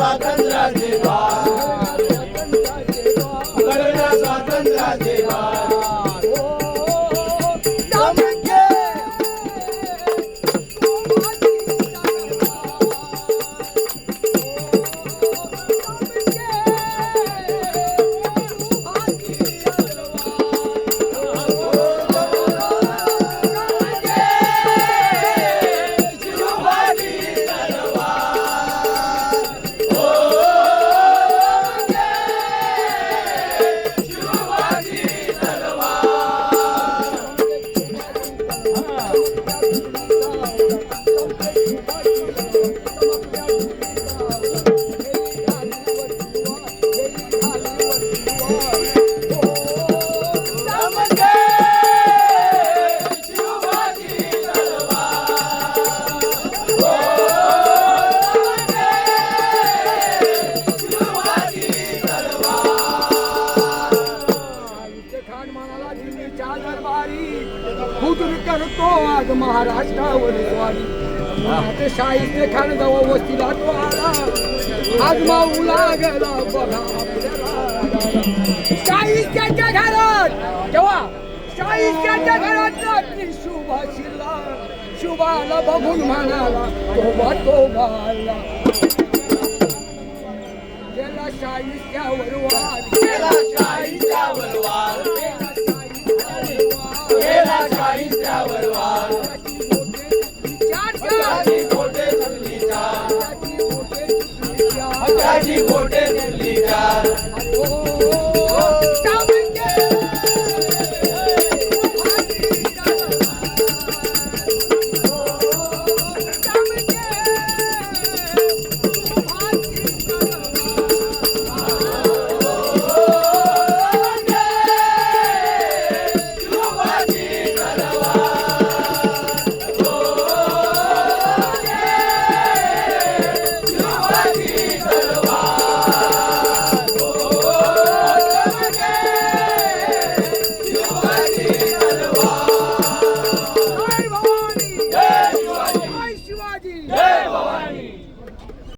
स्वातंत्र्याचे द्वार उघडल्या स्वातंत्र्याचे द्वार खान हुजूर करतो आज महाराष्ट्रावर स्वारी. ते शाहीचे खान जवळ वस्तीला तो आला. आज माऊ लागला बघा शाहीच्या घरात तेव्हा शाहीच्या घरात रात्री शुभा शिरला. शुभाला बघून म्हणाला तोबा तोबाला. गेला शाहिस्त्यावर वार गेला शाहीच्या वरवार गेला शाहीच्या वरवार हक्काची कोटे तुटली चार. हक्काची कोटे चार.